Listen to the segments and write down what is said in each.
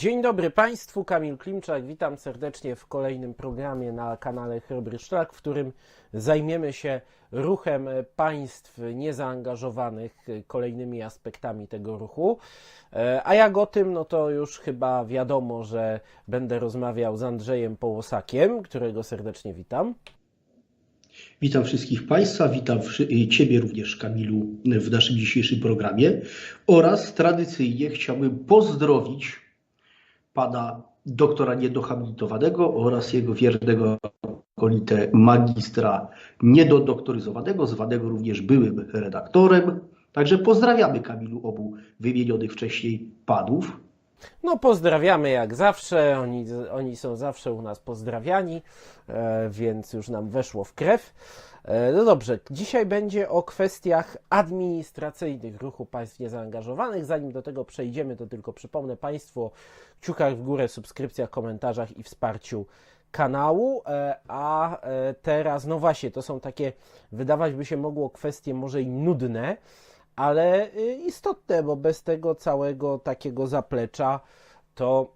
Dzień dobry Państwu, Kamil Klimczak, witam serdecznie w kolejnym programie na kanale Chrobry Szlak, w którym zajmiemy się ruchem państw niezaangażowanych, kolejnymi aspektami tego ruchu. E, A jak o tym, no to już chyba wiadomo, że będę rozmawiał z Andrzejem Połosakiem, którego serdecznie witam. Witam wszystkich Państwa, witam Ciebie również, Kamilu, w naszym dzisiejszym programie oraz tradycyjnie chciałbym pozdrowić pana doktora niedohabilitowanego oraz jego wiernego akolitę magistra niedodoktoryzowanego, zwanego również byłym redaktorem. Także pozdrawiamy Kamilu obu wymienionych wcześniej panów. No, pozdrawiamy jak zawsze. Oni, oni są zawsze u nas pozdrawiani, e, więc już nam weszło w krew. E, No dobrze, dzisiaj będzie o kwestiach administracyjnych ruchu państw niezaangażowanych. Zanim do tego przejdziemy, to tylko przypomnę Państwu o kciukach w górę, subskrypcjach, komentarzach i wsparciu kanału. E, A e, teraz, no właśnie, to są takie, wydawać by się mogło, kwestie może i nudne, ale y, istotne, bo bez tego całego takiego zaplecza to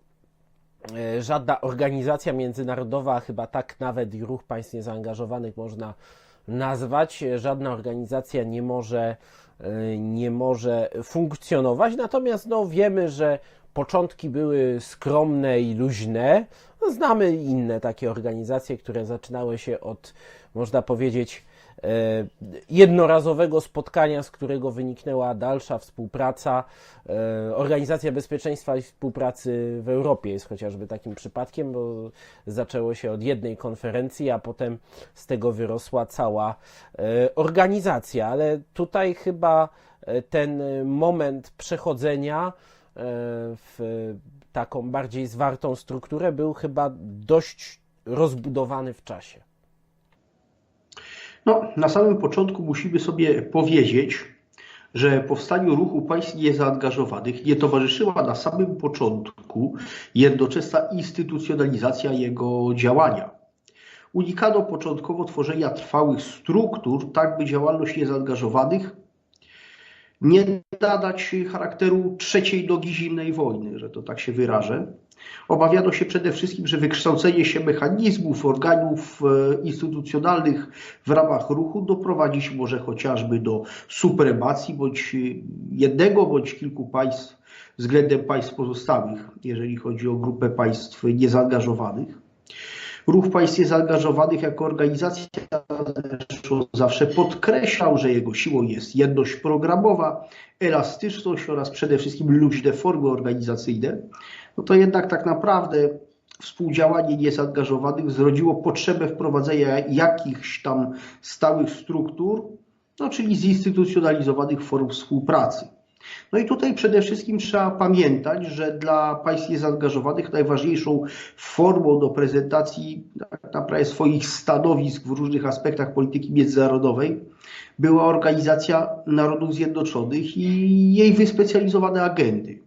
żadna organizacja międzynarodowa, chyba tak nawet i ruch państw niezaangażowanych można nazwać, żadna organizacja nie może, e, nie może funkcjonować. Natomiast no, wiemy, że początki były skromne i luźne. Znamy inne takie organizacje, które zaczynały się od, można powiedzieć, jednorazowego spotkania, z którego wyniknęła dalsza współpraca. E, Organizacja Bezpieczeństwa i Współpracy w Europie jest chociażby takim przypadkiem, bo zaczęło się od jednej konferencji, a potem z tego wyrosła cała e, organizacja. Ale tutaj chyba e, ten moment przechodzenia e, w taką bardziej zwartą strukturę był chyba dość rozbudowany w czasie. No, na samym początku musimy sobie powiedzieć, że powstaniu ruchu państw niezaangażowanych nie towarzyszyła na samym początku jednoczesna instytucjonalizacja jego działania. Unikano początkowo tworzenia trwałych struktur, tak by działalność niezaangażowanych nie nadać charakteru trzeciej nogi zimnej wojny, że to tak się wyrażę. Obawiano się przede wszystkim, że wykształcenie się mechanizmów, organów e, instytucjonalnych w ramach ruchu doprowadzić może chociażby do supremacji bądź e, jednego bądź kilku państw względem państw pozostałych, jeżeli chodzi o grupę państw niezaangażowanych. Ruch państw niezaangażowanych jako organizacja zawsze podkreślał, że jego siłą jest jedność programowa, elastyczność oraz przede wszystkim luźne formy organizacyjne. No to jednak tak naprawdę współdziałanie niezaangażowanych zrodziło potrzebę wprowadzenia jakichś tam stałych struktur, no czyli zinstytucjonalizowanych form współpracy. No i tutaj przede wszystkim trzeba pamiętać, że dla państw niezaangażowanych najważniejszą formą do prezentacji tak naprawdę swoich stanowisk w różnych aspektach polityki międzynarodowej była Organizacja Narodów Zjednoczonych i jej wyspecjalizowane agendy.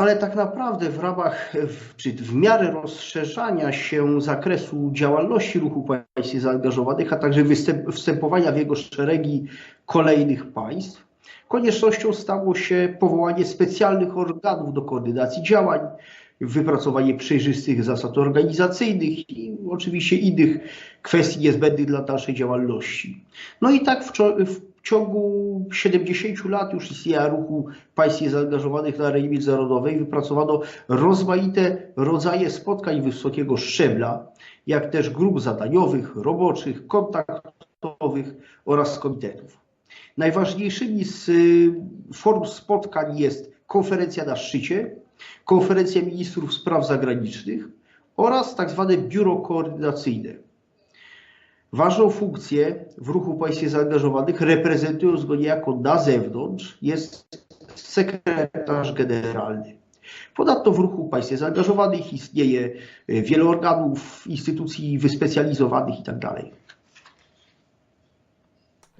Ale tak naprawdę w ramach, w- czy w miarę rozszerzania się zakresu działalności ruchu państw zaangażowanych, a także wstępowania w jego szeregi kolejnych państw, koniecznością stało się powołanie specjalnych organów do koordynacji działań, wypracowanie przejrzystych zasad organizacyjnych i oczywiście innych kwestii niezbędnych dla dalszej działalności. No i tak w, czo- w ciągu 70 lat już istnienia ruchu państw zaangażowanych na arenie międzynarodowej wypracowano rozmaite rodzaje spotkań wysokiego szczebla, jak też grup zadaniowych, roboczych, kontaktowych oraz komitetów. Najważniejszymi z y, form spotkań jest konferencja na szczycie, konferencja ministrów spraw zagranicznych oraz tak zwane biuro koordynacyjne. Ważną funkcję w ruchu państw zaangażowanych reprezentując go niejako na zewnątrz jest sekretarz generalny. Ponadto w ruchu państw zaangażowanych istnieje y, wiele organów, instytucji wyspecjalizowanych itd.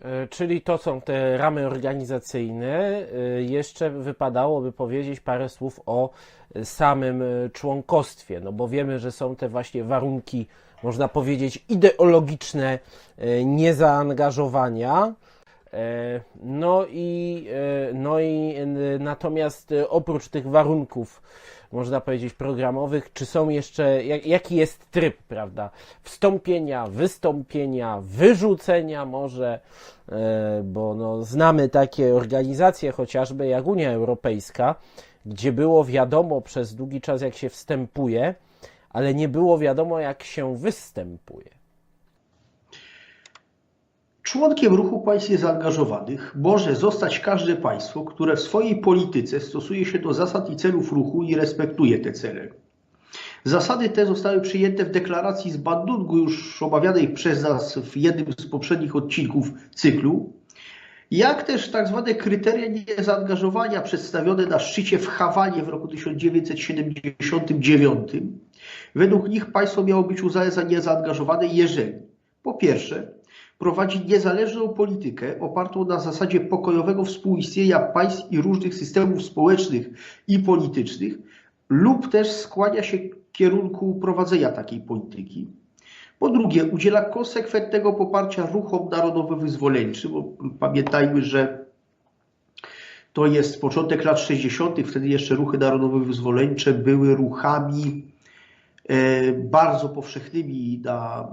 E, Czyli to są te ramy organizacyjne. E, Jeszcze wypadałoby powiedzieć parę słów o e, samym e, członkostwie, no bo wiemy, że są te właśnie warunki, można powiedzieć, ideologiczne e, niezaangażowania. E, No i, e, no i natomiast oprócz tych warunków, można powiedzieć, programowych, czy są jeszcze, jak, jaki jest tryb, prawda? Wstąpienia, wystąpienia, wyrzucenia może, bo no, znamy takie organizacje chociażby jak Unia Europejska, gdzie było wiadomo przez długi czas, jak się wstępuje, ale nie było wiadomo, jak się występuje. Członkiem ruchu państw zaangażowanych może zostać każde państwo, które w swojej polityce stosuje się do zasad i celów ruchu i respektuje te cele. Zasady te zostały przyjęte w deklaracji z Bandungu, już omawianej przez nas w jednym z poprzednich odcinków cyklu, jak też tak zwane kryteria niezaangażowania przedstawione na szczycie w Hawanie w roku 1979. Według nich państwo miało być uznane za niezaangażowane, jeżeli po pierwsze prowadzi niezależną politykę opartą na zasadzie pokojowego współistnienia państw i różnych systemów społecznych i politycznych, lub też skłania się kierunku prowadzenia takiej polityki. Po drugie, udziela konsekwentnego poparcia ruchom narodowo-wyzwoleńczym, pamiętajmy, że to jest początek lat 60., wtedy jeszcze ruchy narodowo-wyzwoleńcze były ruchami bardzo powszechnymi na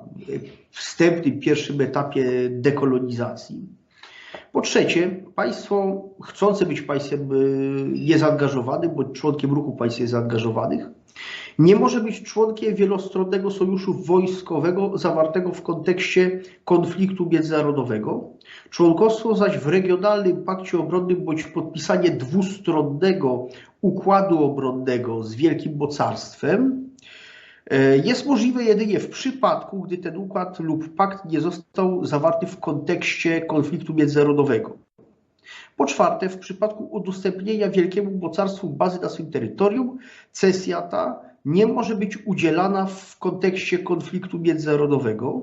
wstępnym, pierwszym etapie dekolonizacji. Po trzecie, państwo chcące być państwem e, niezaangażowanym bądź członkiem ruchu państw niezaangażowanych nie może być członkiem wielostronnego sojuszu wojskowego zawartego w kontekście konfliktu międzynarodowego. Członkostwo zaś w regionalnym pakcie obronnym bądź podpisanie dwustronnego układu obronnego z wielkim mocarstwem e, jest możliwe jedynie w przypadku, gdy ten układ lub pakt nie został zawarty w kontekście konfliktu międzynarodowego. Po czwarte, w przypadku udostępnienia wielkiemu mocarstwu bazy na swoim terytorium, cesja ta nie może być udzielana w kontekście konfliktu międzynarodowego.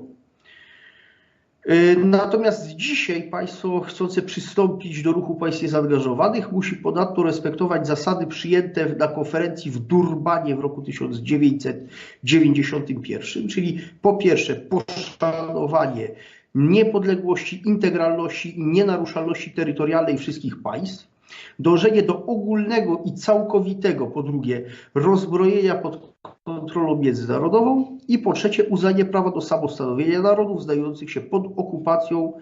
Natomiast dzisiaj państwo chcące przystąpić do ruchu państw zaangażowanych musi ponadto respektować zasady przyjęte na konferencji w Durbanie w roku 1991, czyli po pierwsze poszanowanie niepodległości, integralności i nienaruszalności terytorialnej wszystkich państw, dążenie do ogólnego i całkowitego, po drugie, rozbrojenia pod kontrolą międzynarodową i po trzecie, uznanie prawa do samostanowienia narodów znajdujących się pod okupacją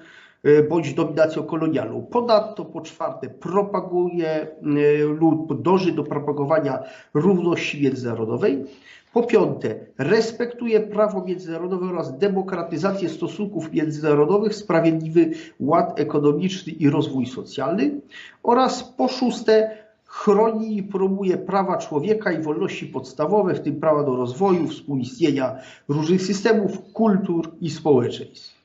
bądź dominacją kolonialną. Ponadto, po czwarte, propaguje lub dąży do propagowania równości międzynarodowej. Po piąte, respektuje prawo międzynarodowe oraz demokratyzację stosunków międzynarodowych, sprawiedliwy ład ekonomiczny i rozwój socjalny. Oraz po szóste, chroni i promuje prawa człowieka i wolności podstawowe, w tym prawa do rozwoju, współistnienia różnych systemów, kultur i społeczeństw.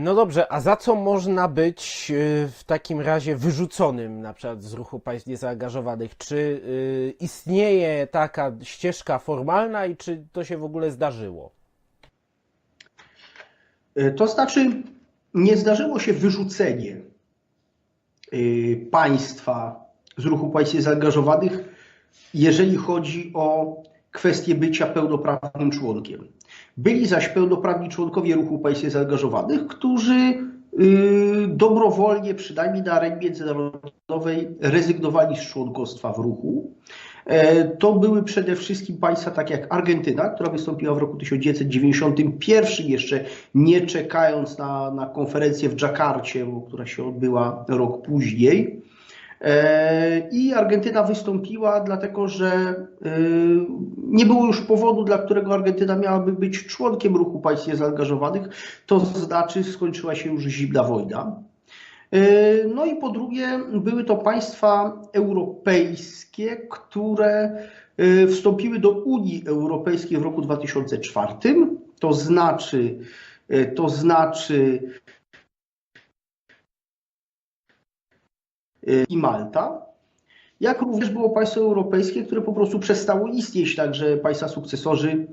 No dobrze, a za co można być e, w takim razie wyrzuconym na przykład z ruchu państw niezaangażowanych? Czy e, istnieje taka ścieżka formalna i czy to się w ogóle zdarzyło? To znaczy, nie zdarzyło się wyrzucenie państwa z ruchu państw zaangażowanych, jeżeli chodzi o kwestię bycia pełnoprawnym członkiem. Byli zaś pełnoprawni członkowie ruchu państw zaangażowanych, którzy y, dobrowolnie, przynajmniej na arenie międzynarodowej, rezygnowali z członkostwa w ruchu. E, To były przede wszystkim państwa takie jak Argentyna, która wystąpiła w roku 1991, jeszcze nie czekając na, na konferencję w Dżakarcie, która się odbyła rok później. E, I Argentyna wystąpiła dlatego, że e, nie było już powodu, dla którego Argentyna miałaby być członkiem ruchu państw niezaangażowanych, to znaczy skończyła się już zimna wojna. E, No i po drugie, były to państwa europejskie, które wstąpiły do Unii Europejskiej w roku 2004, to znaczy, to znaczy i Malta, jak również było państwo europejskie, które po prostu przestało istnieć, także państwa sukcesorzy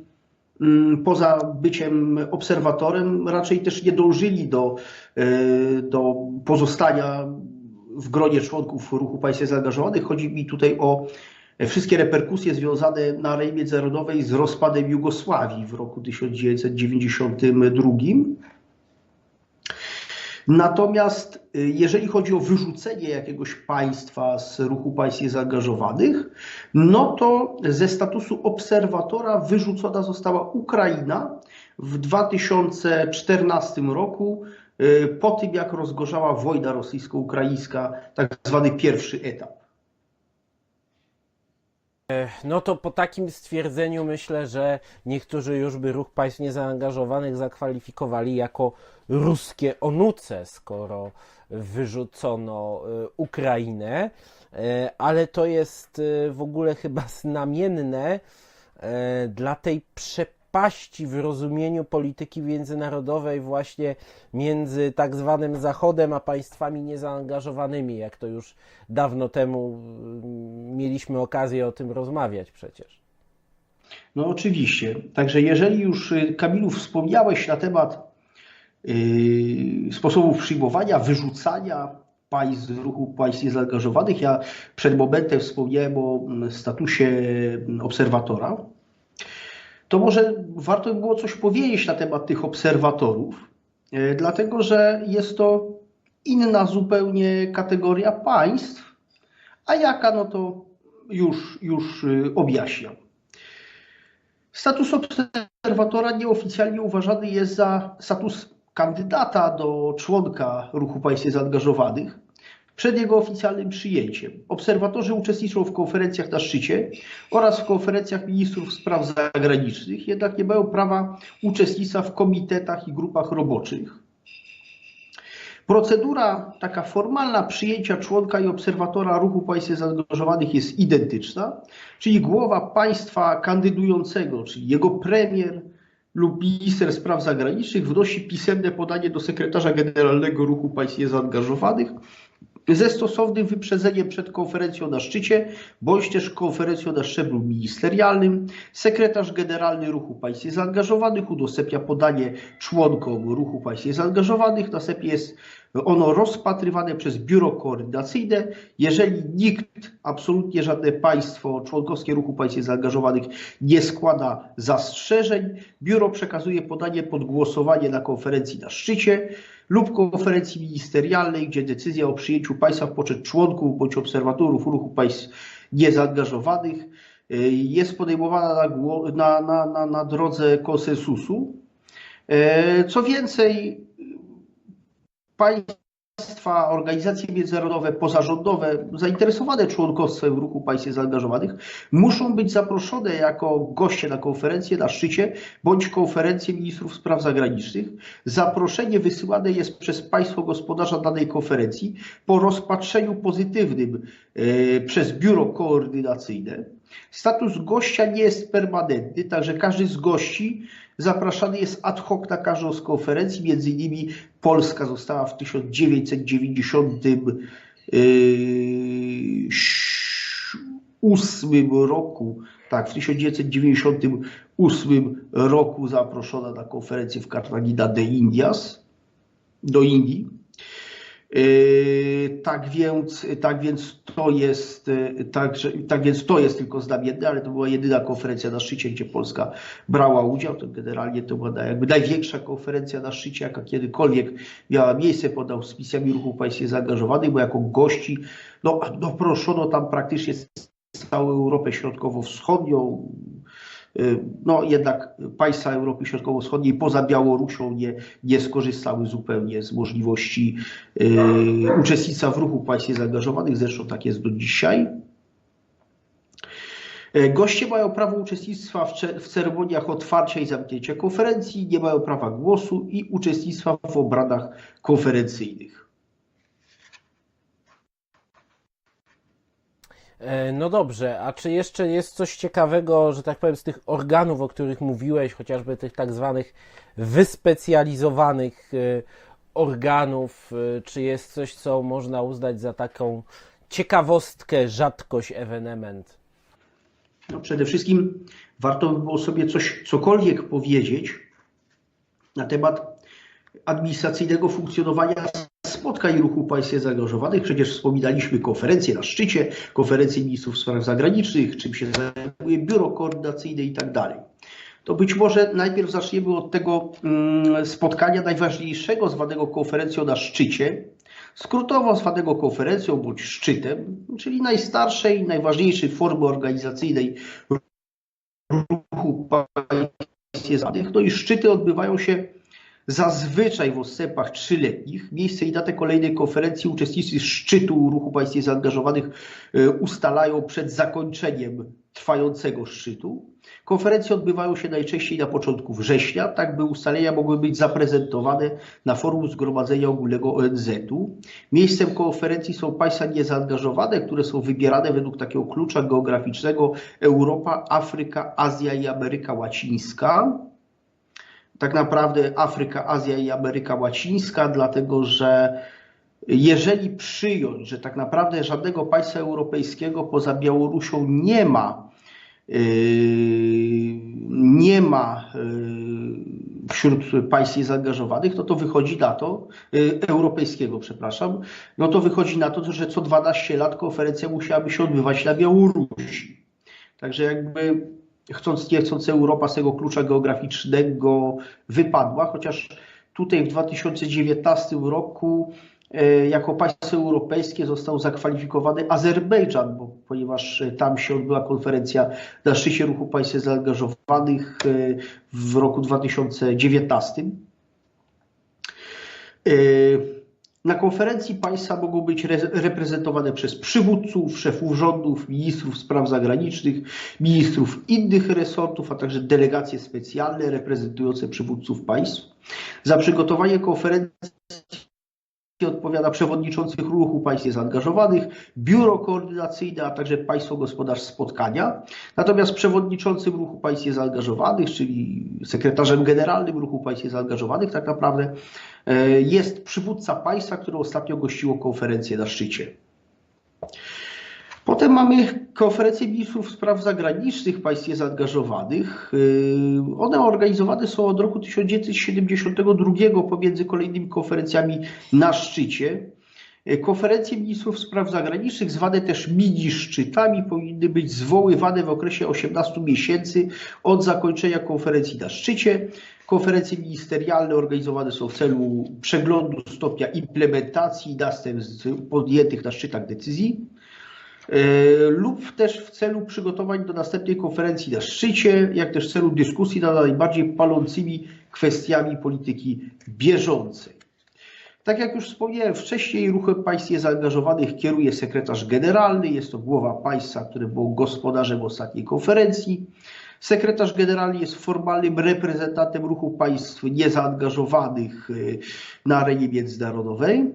mm, poza byciem obserwatorem raczej też nie dążyli do, e, do pozostania w gronie członków ruchu państw zaangażowanych. Chodzi mi tutaj o wszystkie reperkusje związane na arenie międzynarodowej z rozpadem Jugosławii w roku 1992. Natomiast y, jeżeli chodzi o wyrzucenie jakiegoś państwa z ruchu państw niezaangażowanych, no to ze statusu obserwatora wyrzucona została Ukraina w 2014 roku, y, po tym jak rozgorzała wojna rosyjsko-ukraińska, tak zwany pierwszy etap. No to po takim stwierdzeniu myślę, że niektórzy już by ruch państw niezaangażowanych zakwalifikowali jako ruskie onuce, skoro wyrzucono y, Ukrainę, Y, ale to jest y, w ogóle chyba znamienne dla tej przepaści w rozumieniu polityki międzynarodowej właśnie między tak zwanym Zachodem a państwami niezaangażowanymi, jak to już dawno temu mieliśmy okazję o tym rozmawiać przecież. No oczywiście. Także jeżeli już Kamilu wspomniałeś na temat sposobów przyjmowania, wyrzucania państw z ruchu państw niezaangażowanych, ja przed momentem wspomniałem o mm, statusie mm, obserwatora, to może warto by było coś powiedzieć na temat tych obserwatorów, yy, dlatego że jest to inna zupełnie kategoria państw, a jaka, no to już, już yy, objaśniam. Status obserwatora nieoficjalnie uważany jest za status kandydata do członka ruchu państw niezaangażowanych przed jego oficjalnym przyjęciem. Obserwatorzy uczestniczą w konferencjach na szczycie oraz w konferencjach ministrów spraw zagranicznych, jednak nie mają prawa uczestnictwa w komitetach i grupach roboczych. Procedura taka formalna przyjęcia członka i obserwatora ruchu państw zaangażowanych jest identyczna, czyli głowa państwa kandydującego, czyli jego premier lub minister spraw zagranicznych wnosi pisemne podanie do sekretarza generalnego ruchu państw niezaangażowanych ze stosownym wyprzedzeniem przed konferencją na szczycie, bądź też konferencją na szczeblu ministerialnym. Sekretarz generalny ruchu państw niezaangażowanych udostępnia podanie członkom ruchu państw niezaangażowanych. Następnie jest ono rozpatrywane przez biuro koordynacyjne. Jeżeli nikt, absolutnie żadne państwo członkowskie ruchu państw zaangażowanych nie składa zastrzeżeń, biuro przekazuje podanie pod głosowanie na konferencji na szczycie lub konferencji ministerialnej, gdzie decyzja o przyjęciu państwa w poczet członków bądź obserwatorów ruchu państw niezaangażowanych y, jest podejmowana na, na, na, na, drodze konsensusu. E, Co więcej, państwa, organizacje międzynarodowe, pozarządowe, zainteresowane członkostwem ruchu państw zaangażowanych muszą być zaproszone jako goście na konferencję na szczycie bądź konferencję ministrów spraw zagranicznych. Zaproszenie wysyłane jest przez państwo gospodarza danej konferencji po rozpatrzeniu pozytywnym e, przez biuro koordynacyjne. Status gościa nie jest permanentny, także każdy z gości zapraszany jest ad hoc na każdą z konferencji. Między innymi Polska została w 1998 roku, tak, w 1998 roku zaproszona na konferencję w Cartagena de Indias, do Indii. Yy, Tak więc, tak więc to jest, yy, tak, że, tak więc to jest tylko znamienne, ale to była jedyna konferencja na szczycie, gdzie Polska brała udział. To generalnie to była jakby największa konferencja na szczycie, jaka kiedykolwiek miała miejsce pod auspicjami ruchu państw zaangażowanych, bo jako gości no, no proszono tam praktycznie całą Europę Środkowo-Wschodnią, no jednak państwa Europy Środkowo-Wschodniej poza Białorusią nie, nie skorzystały zupełnie z możliwości y, uczestnictwa w ruchu państw zaangażowanych, zresztą tak jest do dzisiaj. E, Goście mają prawo uczestnictwa w, w ceremoniach otwarcia i zamknięcia konferencji, nie mają prawa głosu i uczestnictwa w obradach konferencyjnych. No dobrze, a czy jeszcze jest coś ciekawego, że tak powiem, z tych organów, o których mówiłeś, chociażby tych tak zwanych wyspecjalizowanych e, organów, e, czy jest coś, co można uznać za taką ciekawostkę, rzadkość, ewenement? No przede wszystkim warto by było sobie coś, cokolwiek powiedzieć na temat administracyjnego funkcjonowania spotkań ruchu państw zaangażowanych. Przecież wspominaliśmy konferencje na szczycie, konferencje ministrów spraw zagranicznych, czym się zajmuje biuro koordynacyjne i tak dalej. To być może najpierw zaczniemy od tego mm, spotkania najważniejszego, zwanego konferencją na szczycie, skrótowo zwanego konferencją bądź szczytem, czyli najstarszej, najważniejszej formy organizacyjnej ruchu państw zjednoczonych. No i szczyty odbywają się zazwyczaj w odstępach trzyletnich. Miejsce i datę kolejnej konferencji uczestnicy szczytu ruchu państw zaangażowanych e, ustalają przed zakończeniem trwającego szczytu. Konferencje odbywają się najczęściej na początku września, tak by ustalenia mogły być zaprezentowane na forum Zgromadzenia Ogólnego ONZ-u. Miejscem konferencji są państwa niezaangażowane, które są wybierane według takiego klucza geograficznego Europa, Afryka, Azja i Ameryka Łacińska. Tak naprawdę Afryka, Azja i Ameryka Łacińska, dlatego że jeżeli przyjąć, że tak naprawdę żadnego państwa europejskiego poza Białorusią nie ma, yy, nie ma yy, wśród państw zaangażowanych, no to wychodzi na to, yy, europejskiego, przepraszam, no to wychodzi na to, że co 12 lat konferencja musiałaby się odbywać na Białorusi. Także jakby chcąc nie chcąc Europa z tego klucza geograficznego wypadła, chociaż tutaj w 2019 roku E, jako państwo europejskie został zakwalifikowany Azerbejdżan, bo, ponieważ tam się odbyła konferencja na szczycie ruchu państw zaangażowanych e, w roku 2019. Na konferencji państwa mogą być reprezentowane przez przywódców, szefów rządów, ministrów spraw zagranicznych, ministrów innych resortów, a także delegacje specjalne reprezentujące przywódców państw. Za przygotowanie konferencji odpowiada przewodniczących ruchu państw zaangażowanych, biuro koordynacyjne, a także państwo gospodarz spotkania. Natomiast przewodniczącym ruchu państw zaangażowanych, czyli sekretarzem generalnym ruchu państw zaangażowanych, tak naprawdę e, jest przywódca państwa, które ostatnio gościło konferencję na szczycie. Potem mamy konferencję ministrów spraw zagranicznych państw zaangażowanych. Yy, one organizowane są od roku 1972 pomiędzy kolejnymi konferencjami na szczycie. Yy, konferencje ministrów spraw zagranicznych, zwane też mini szczytami, powinny być zwoływane w okresie 18 miesięcy od zakończenia konferencji na szczycie. Konferencje ministerialne organizowane są w celu przeglądu stopnia implementacji następstw podjętych na szczytach decyzji. E, lub też w celu przygotowań do następnej konferencji na szczycie, jak też w celu dyskusji nad najbardziej palącymi kwestiami polityki bieżącej. Tak jak już wspomniałem wcześniej, ruchem państw zaangażowanych kieruje sekretarz generalny, jest to głowa państwa, który był gospodarzem ostatniej konferencji. Sekretarz generalny jest formalnym reprezentantem ruchu państw niezaangażowanych e, na arenie międzynarodowej.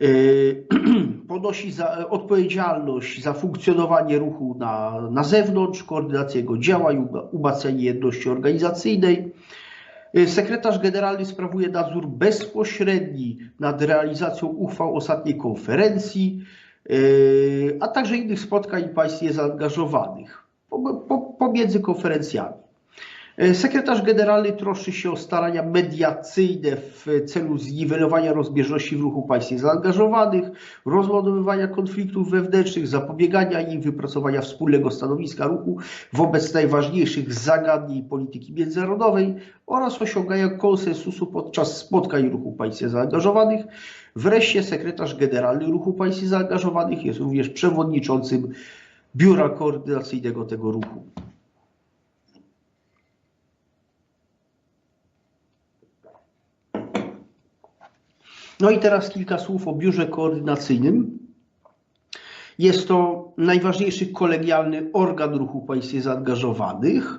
Yy, ponosi za, odpowiedzialność za funkcjonowanie ruchu na, na zewnątrz, koordynację jego działań, umacnianie jedności organizacyjnej. Yy, sekretarz generalny sprawuje nadzór bezpośredni nad realizacją uchwał ostatniej konferencji, yy, a także innych spotkań państw zaangażowanych pomiędzy konferencjami. E, sekretarz generalny troszczy się o starania mediacyjne w celu zniwelowania rozbieżności w ruchu państw zaangażowanych, rozładowywania konfliktów wewnętrznych, zapobiegania im, wypracowania wspólnego stanowiska ruchu wobec najważniejszych zagadnień polityki międzynarodowej oraz osiągania konsensusu podczas spotkań ruchu państw zaangażowanych. Wreszcie sekretarz generalny ruchu państw zaangażowanych jest również przewodniczącym biura koordynacyjnego tego ruchu. No i teraz kilka słów o biurze koordynacyjnym. Jest to najważniejszy kolegialny organ ruchu państw zaangażowanych.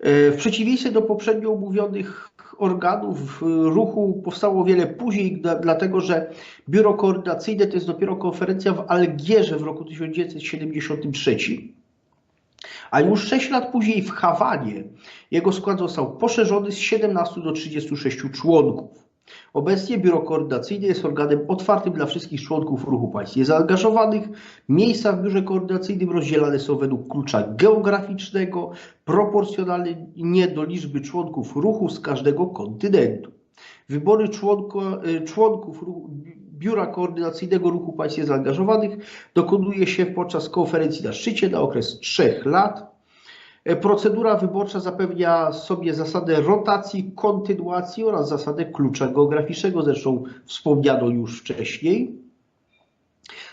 E, w przeciwieństwie do poprzednio omówionych organów ruchu powstało wiele później, dlatego że biuro koordynacyjne to jest dopiero konferencja w Algierze w roku 1973. A już 6 lat później w Hawanie jego skład został poszerzony z 17 do 36 członków. Obecnie Biuro Koordynacyjne jest organem otwartym dla wszystkich członków ruchu państw zaangażowanych. Miejsca w Biurze Koordynacyjnym rozdzielane są według klucza geograficznego, proporcjonalnie do liczby członków ruchu z każdego kontynentu. Wybory członka, e, członków ruchu, Biura Koordynacyjnego Ruchu Państw Zaangażowanych dokonuje się podczas konferencji na szczycie na okres trzech lat. E, Procedura wyborcza zapewnia sobie zasadę rotacji, kontynuacji oraz zasadę klucza geograficznego, zresztą wspomniano już wcześniej.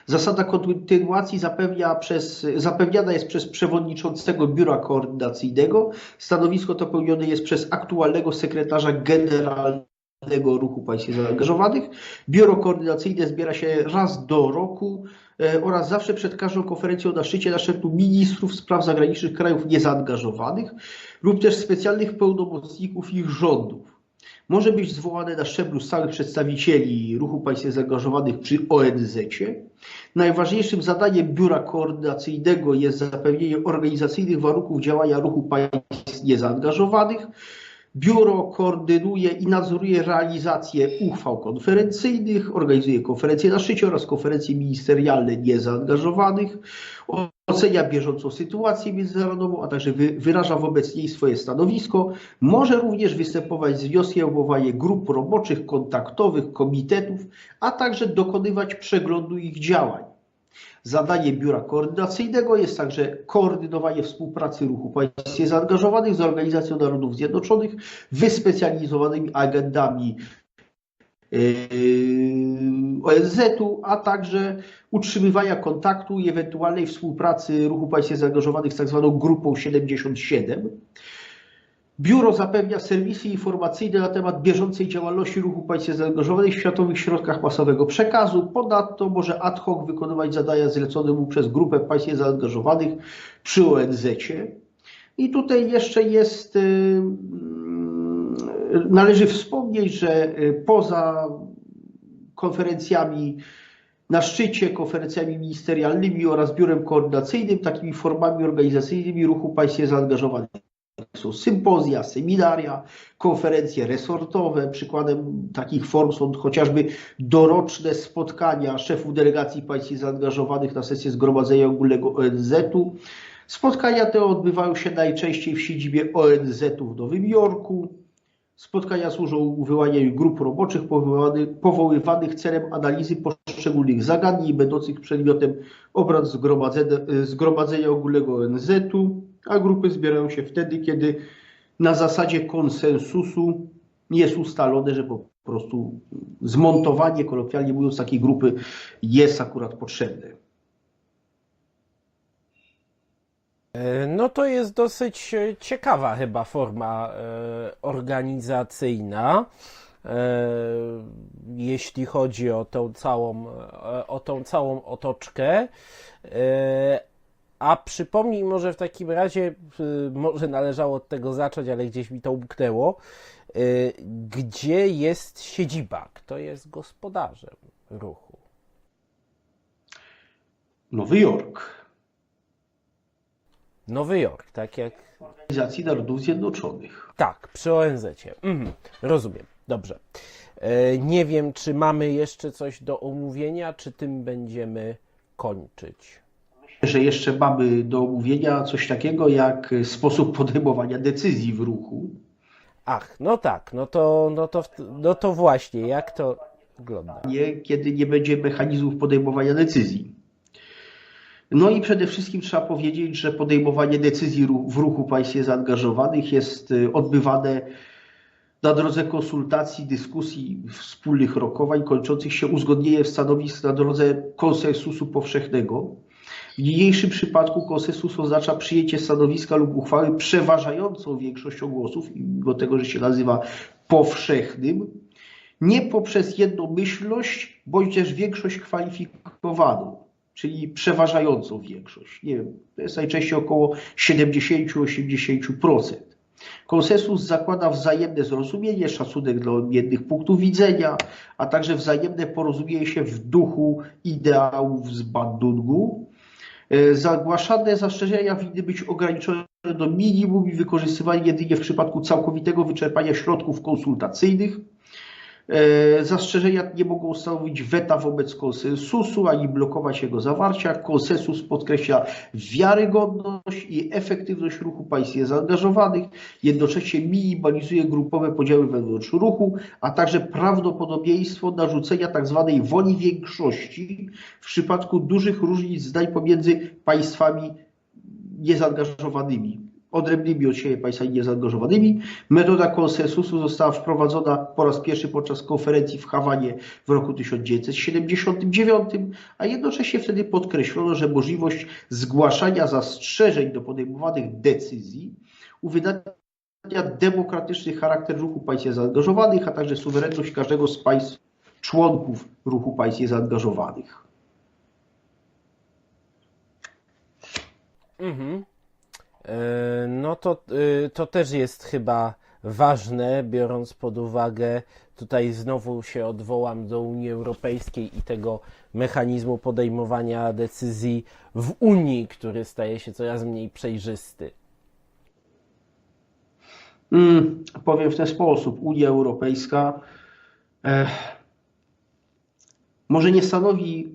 Zasada kontynuacji zapewnia przez, zapewniana jest przez przewodniczącego Biura Koordynacyjnego. Stanowisko to pełnione jest przez aktualnego sekretarza generalnego Ruchu Państw Zaangażowanych. Biuro Koordynacyjne zbiera się raz do roku oraz zawsze przed każdą konferencją na szczycie naszczętu ministrów spraw zagranicznych krajów niezaangażowanych lub też specjalnych pełnomocników ich rządów. Może być zwołane na szczeblu stałych przedstawicieli Ruchu Państw Zaangażowanych przy ONZ-cie. Najważniejszym zadaniem Biura Koordynacyjnego jest zapewnienie organizacyjnych warunków działania Ruchu Państw Niezaangażowanych. Biuro koordynuje i nadzoruje realizację uchwał konferencyjnych, organizuje konferencje na szczycie oraz konferencje ministerialne niezaangażowanych, ocenia bieżącą sytuację międzynarodową, a także wy, wyraża wobec niej swoje stanowisko. Może również występować z wnioskiem o grup roboczych, kontaktowych, komitetów, a także dokonywać przeglądu ich działań. Zadaniem Biura Koordynacyjnego jest także koordynowanie współpracy ruchu państw zaangażowanych z Organizacją Narodów Zjednoczonych, wyspecjalizowanymi agendami yy, ONZ-u, a także utrzymywania kontaktu i ewentualnej współpracy ruchu państw zaangażowanych z tzw. grupą 77. Biuro zapewnia serwisy informacyjne na temat bieżącej działalności ruchu państw zaangażowanych w światowych środkach masowego przekazu. Ponadto może ad hoc wykonywać zadania zlecone mu przez grupę państw zaangażowanych przy ONZ-cie. I tutaj jeszcze jest, yy, należy wspomnieć, że poza konferencjami na szczycie, konferencjami ministerialnymi oraz biurem koordynacyjnym, takimi formami organizacyjnymi ruchu państw zaangażowanych są sympozja, seminaria, konferencje resortowe. Przykładem takich form są chociażby doroczne spotkania szefów delegacji państw zaangażowanych na sesję Zgromadzenia Ogólnego ONZ-u. Spotkania te odbywają się najczęściej w siedzibie ONZ-u w Nowym Jorku. Spotkania służą wyłanianiu grup roboczych powołanych, powoływanych celem analizy poszczególnych zagadnień będących przedmiotem obrad Zgromadzenia, Zgromadzenia Ogólnego ONZ-u, a grupy zbierają się wtedy, kiedy na zasadzie konsensusu jest ustalone, że po prostu zmontowanie, kolokwialnie mówiąc, takiej grupy jest akurat potrzebne. No to jest dosyć e, ciekawa chyba forma e, organizacyjna, e, jeśli chodzi o tą całą, e, o tą całą otoczkę. A przypomnij może w takim razie, e, może należało od tego zacząć, ale gdzieś mi to umknęło, e, gdzie jest siedziba, kto jest gospodarzem ruchu? Nowy Jork, Nowy Jork, tak jak Organizacji Narodów Zjednoczonych. Tak, przy ONZ-cie. Mhm, rozumiem. Dobrze. E, Nie wiem, czy mamy jeszcze coś do omówienia, czy tym będziemy kończyć. Że jeszcze mamy do omówienia coś takiego jak sposób podejmowania decyzji w ruchu. Ach, no tak, no to, no to, no to właśnie, jak to wygląda? Nie, kiedy nie będzie mechanizmów podejmowania decyzji. No i przede wszystkim trzeba powiedzieć, że podejmowanie decyzji w ruchu państw zaangażowanych jest y, odbywane na drodze konsultacji, dyskusji, wspólnych rokowań kończących się uzgodnieniem stanowisk na drodze konsensusu powszechnego. W niniejszym przypadku konsensus oznacza przyjęcie stanowiska lub uchwały przeważającą większością głosów, i mimo tego, że się nazywa powszechnym, nie poprzez jednomyślność, bądź też większość kwalifikowaną, czyli przeważającą większość. Nie wiem, to jest najczęściej około 70-80%. Konsensus zakłada wzajemne zrozumienie, szacunek dla odmiennych punktów widzenia, a także wzajemne porozumienie się w duchu ideałów z Bandungu. E, Zagłaszane zastrzeżenia winny być ograniczone do minimum i wykorzystywane jedynie w przypadku całkowitego wyczerpania środków konsultacyjnych. E, Zastrzeżenia nie mogą stanowić weta wobec konsensusu ani blokować jego zawarcia. Konsensus podkreśla wiarygodność i efektywność ruchu państw zaangażowanych, jednocześnie minimalizuje grupowe podziały wewnątrz ruchu, a także prawdopodobieństwo narzucenia tzw. woli większości w przypadku dużych różnic zdań pomiędzy państwami niezaangażowanymi odrębnymi od siebie państwami niezaangażowanymi. Metoda konsensusu została wprowadzona po raz pierwszy podczas konferencji w Hawanie w roku 1979, a jednocześnie wtedy podkreślono, że możliwość zgłaszania zastrzeżeń do podejmowanych decyzji uwydatnia demokratyczny charakter ruchu państw zaangażowanych, a także suwerenność każdego z państw członków ruchu państw zaangażowanych. Mhm. E, No to, y, to też jest chyba ważne, biorąc pod uwagę, tutaj znowu się odwołam do Unii Europejskiej i tego mechanizmu podejmowania decyzji w Unii, który staje się coraz mniej przejrzysty. Mm, powiem w ten sposób. Unia Europejska e, może nie stanowi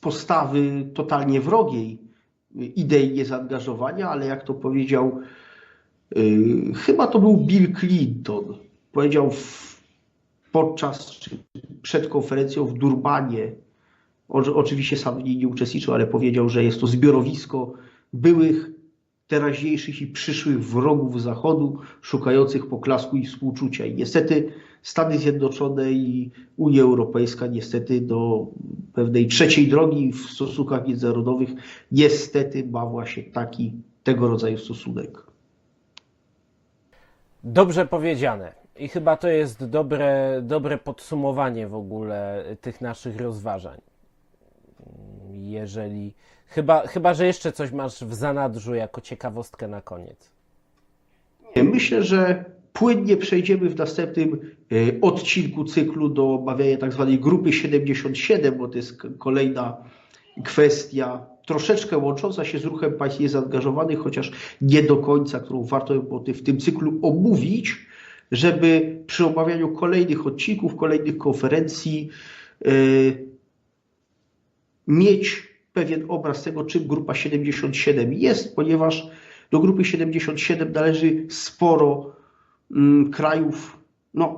postawy totalnie wrogiej idei niezaangażowania, ale jak to powiedział, y, chyba to był Bill Clinton, powiedział w, podczas czy przed konferencją w Durbanie, o, oczywiście sam w niej nie uczestniczył, ale powiedział, że jest to zbiorowisko byłych, teraźniejszych i przyszłych wrogów Zachodu, szukających poklasku i współczucia. I niestety Stany Zjednoczone i Unia Europejska niestety do pewnej trzeciej drogi w stosunkach międzynarodowych niestety ma właśnie taki, tego rodzaju stosunek. Dobrze powiedziane. I chyba to jest dobre, dobre podsumowanie w ogóle tych naszych rozważań. Jeżeli. Chyba, chyba, że jeszcze coś masz w zanadrzu jako ciekawostkę na koniec. Nie, Myślę, że płynnie przejdziemy w następnym e, odcinku cyklu do omawiania tak zwanej grupy 77, bo to jest kolejna kwestia troszeczkę łącząca się z ruchem państw niezaangażowanych, chociaż nie do końca, którą warto by w tym cyklu omówić, żeby przy omawianiu kolejnych odcinków, kolejnych konferencji e, mieć pewien obraz tego, czym grupa 77 jest, ponieważ do grupy 77 należy sporo mm, krajów, no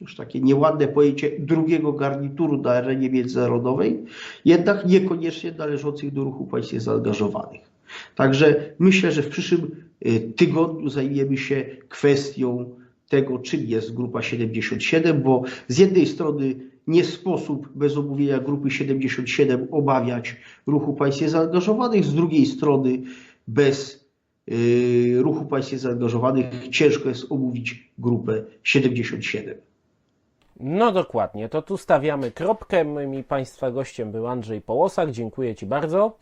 już takie nieładne pojęcie, drugiego garnituru na arenie międzynarodowej, jednak niekoniecznie należących do ruchu państw zaangażowanych. Także myślę, że w przyszłym y, tygodniu zajmiemy się kwestią tego, czym jest grupa 77, bo z jednej strony nie sposób bez omówienia grupy 77 obawiać ruchu państw zaangażowanych, z drugiej strony bez y, ruchu państw zaangażowanych ciężko jest omówić grupę 77. No dokładnie, to tu stawiamy kropkę. Moim i Państwa gościem był Andrzej Połosak. Dziękuję Ci bardzo.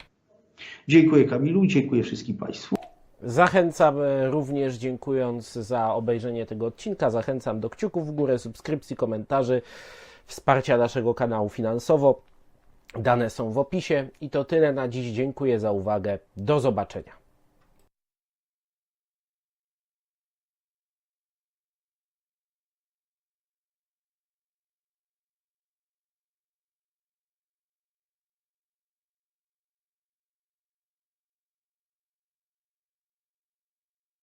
Dziękuję Kamilu, dziękuję wszystkim Państwu. Zachęcam e, również, dziękując za obejrzenie tego odcinka, zachęcam do kciuków w górę, subskrypcji, komentarzy, wsparcia naszego kanału finansowo. Dane są w opisie i to tyle na dziś. Dziękuję za uwagę. Do zobaczenia.